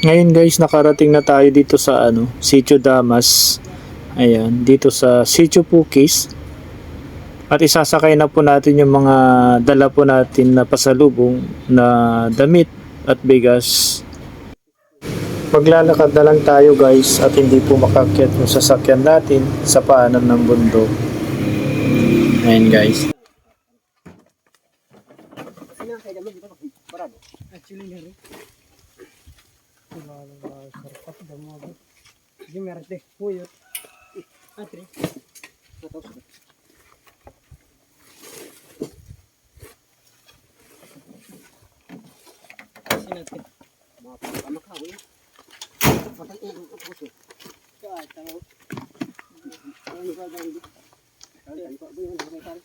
Ngayon guys, nakarating na tayo dito sa ano, Sitio Damas. Ayan, dito sa Sitio Pukis. At isasakay na po natin yung mga dala po natin na pasalubong na damit at bigas. Maglalakad na lang tayo guys at hindi po makakyat yung sasakyan natin sa paanan ng bundok. Ayan guys. Jadi merah deh, puyut. Atri. Atau sudah. Sini atri. Maaf, sama kau ya. Patah ini aku tuh. Ya, tahu. Kalau kalau kalau kalau bunyi bunyi kan.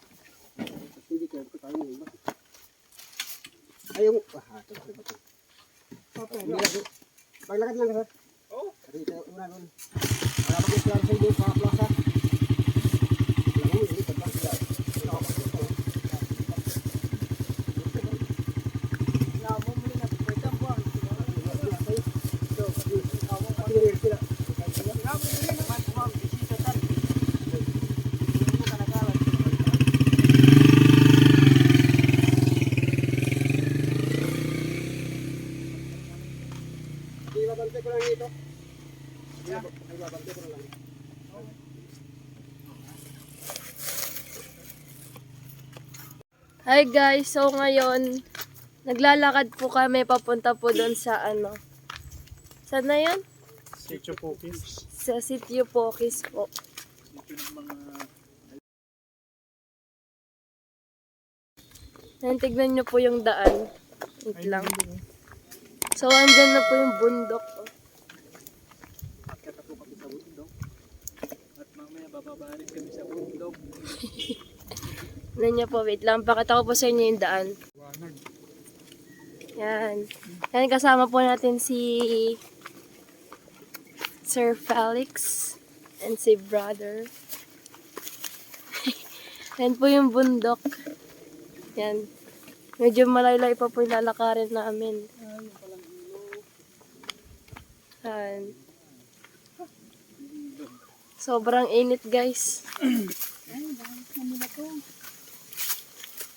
Ini kayak kita tahu ini. Ayo, ah, tuh. Apa? Merah. Paglakad lang sir. Oo. Kasi ito una nun. Wala pa klaro sa inyo sa Ibabante ko lang ito. Ibabante ko lang. Hi guys, so ngayon, naglalakad po kami papunta po doon sa ano. Saan na yun? Sitio Pukis. Sa Sitio Pokis po. Ayan, tignan nyo po yung daan. Wait lang. So, andyan na po yung bundok. oh. Akit ako kami sa bundok. Rin kami sa bundok. Tignan nyo po, wait lang. Pakita ko po sa inyo yung daan. Yan. Yan, kasama po natin si Sir Felix and si Brother. Yan po yung bundok. Yan. Medyo malaylay pa po yung lalakarin namin. Yan. Sobrang init guys.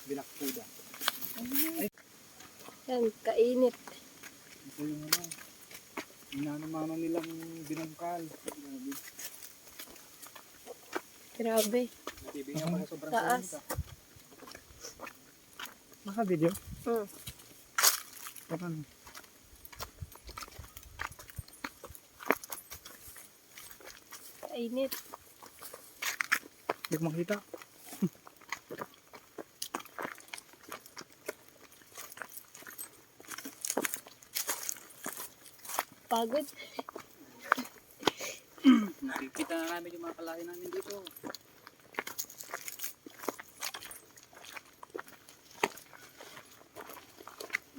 Binakpuda. Yan, kainit. Ito yung ano. Inanamano nilang binangkal. Grabe. Natibigyan pa ng sobrang Taas. Naka-video? Hmm. Paano? Kainit. Hindi ko makita. Pagod. Nakikita na namin yung mga kalahin namin dito.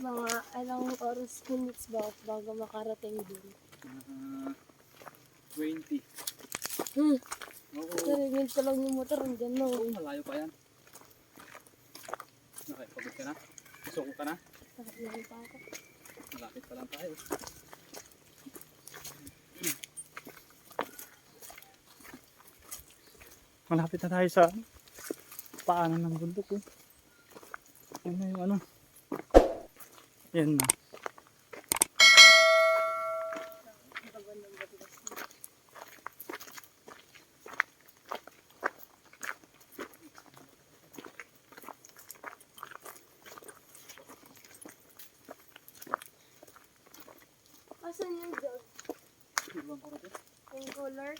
Mga ilang oras minutes ba bago makarating dun. Uh, 20. Hmm. Oo. Narigil pa lang yung motor. Andyan no. Oo, malayo pa yan. Okay, pagod ka na? Suko ka na? Nakatulog pa ako. Malapit pa lang tayo. Malapit na tayo sa paanan ng bundok. Yan na yung ano. Yan na. Asan yung dog? Yung color?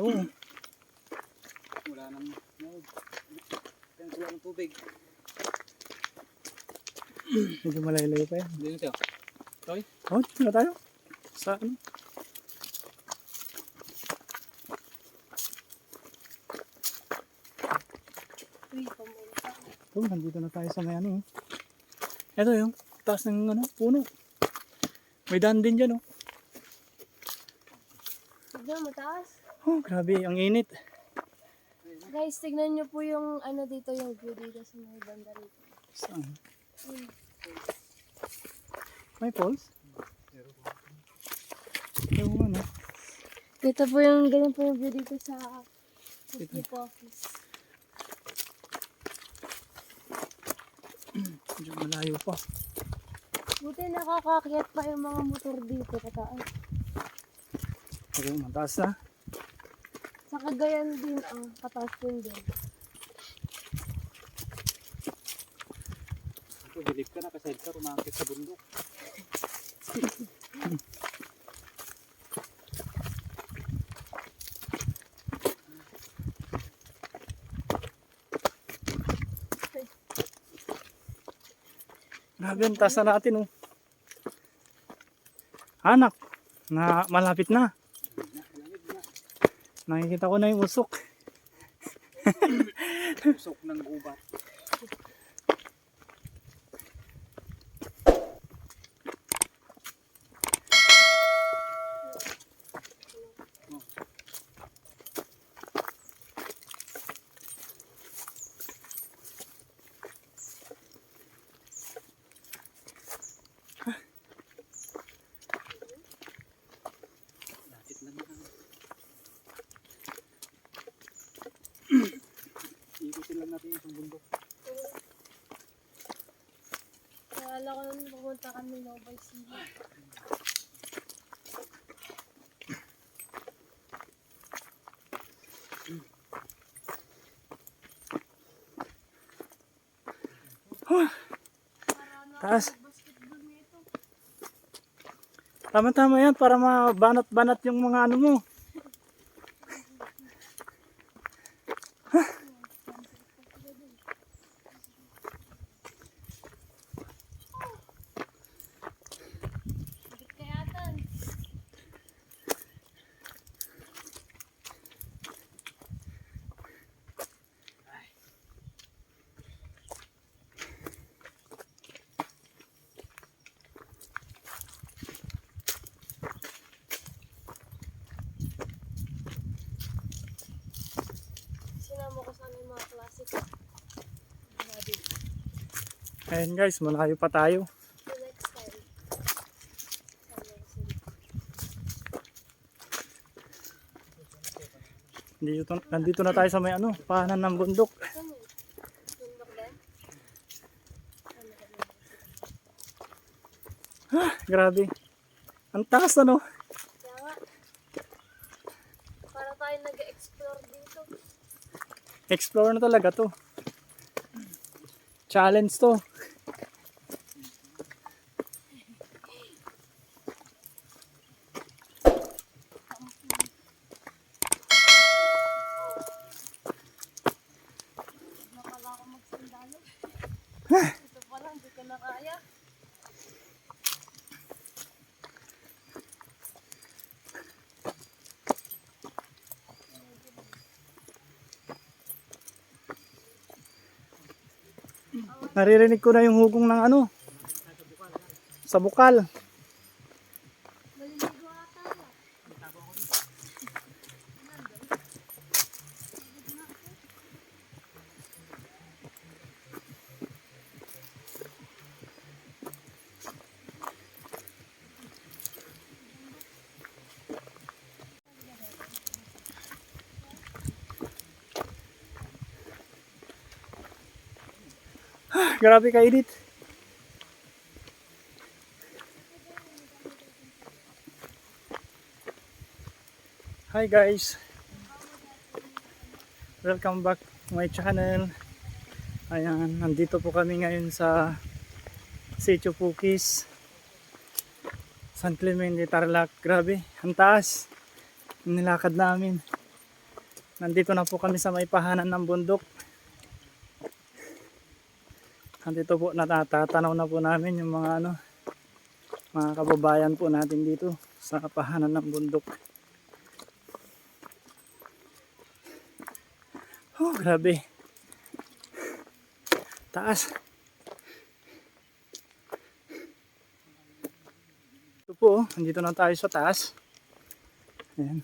Oo. Wala nang nag. Kaya wala ng tubig. Medyo malayo pa yan. Hindi na tayo. Toy? Oo, oh, na tayo. Sa ano? Ito, nandito na tayo sa may ano. oh. Ito yung taas ng ano, puno. May daan din dyan oh. Tignan, mataas. Oh, grabe, ang init. Guys, tignan nyo po yung ano dito, yung view dito sa may banda rito. Saan? Uy, May falls? yung ano. Dito po yung, ganyan po yung view dito sa City Office. Medyo malayo pa. Buti nakakakyat pa yung mga motor dito kataas. Okay, mataas na. Sa Cagayan din, ah, kataas din din. Ito, bilib ka na kasi ka rumakit sa bundok. Taas na natin oh. Anak, na malapit na. Nakikita ko na yung usok. usok ng gubat. Itong bundok. Kaya ko nung pumunta kami no by City. Taas. Tama-tama yan para mabanat-banat yung mga ano mo. Ayun guys, malayo pa tayo. Sila. Nandito, na tayo sa may ano, pahanan ng bundok. Din? Grabe. Ang taas ano. Para tayo nag-explore dito. Explore na talaga to. Challenge to. Nakala ko magsandalo. Ito pala, hindi ko na kaya. Naririnig ko na yung hugong ng ano. Sa bukal. Grabe ka edit. Hi guys. Welcome back to my channel. Ayan, nandito po kami ngayon sa Sitio Pukis. San Clemente, Tarlac. Grabe, ang taas. Nilakad namin. Nandito na po kami sa may pahanan ng bundok. Nandito po natatatanaw na po namin yung mga ano mga kababayan po natin dito sa pahanan ng bundok. Oh, grabe. Taas. Ito po, oh, nandito na tayo sa taas. Ayan.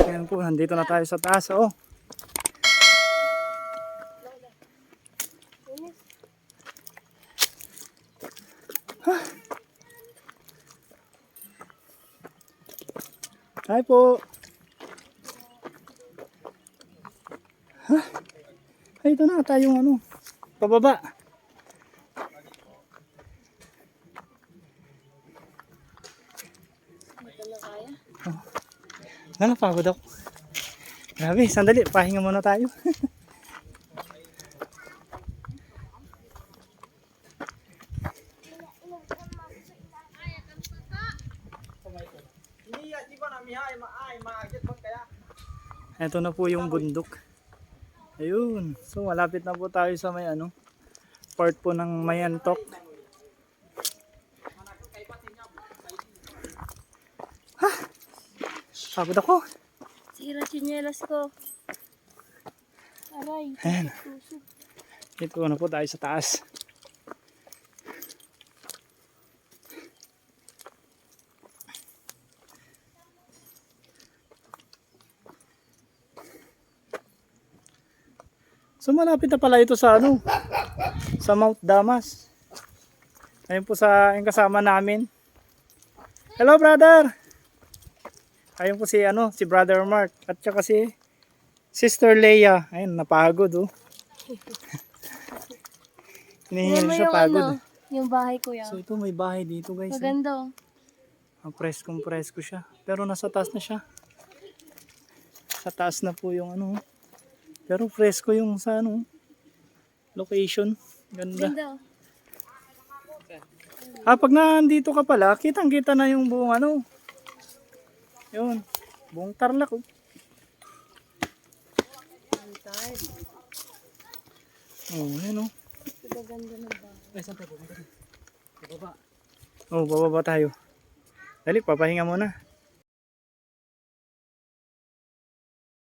Ayan po, nandito na tayo sa taas. Oh. Hi po. Huh? Ay, ito na tayong ano, pababa. Nanapagod ako. Grabe, sandali. Pahinga muna tayo. Ito na po yung bundok. Ayun. So malapit na po tayo sa may ano part po ng Mayantok. Pagod ako. Sira chinelas ko. Aray. Ayan. Dito na po tayo sa taas. So malapit na pala ito sa ano? Sa Mount Damas. Ayun po sa yung kasama namin. Hello brother. Ayun po si ano, si brother Mark at saka si Sister Leia. Ayun, napagod oh. Mo siya yung pagod. ano, yung bahay ko yan. So ito may bahay dito guys. eh. Maganda oh. Ang preskong presko siya. Pero nasa taas na siya. Sa taas na po yung ano. Pero presko yung sa ano. Location. Ganda. Ganda oh. Ah, pag nandito ka pala, kitang kita na yung buong ano. Yun. Buong tarlac oh. Oh, yun oh. Ganda ng bahay. Ay, saan tayo pupunta? Bababa. Oh, bababa tayo. Dali, papahinga muna.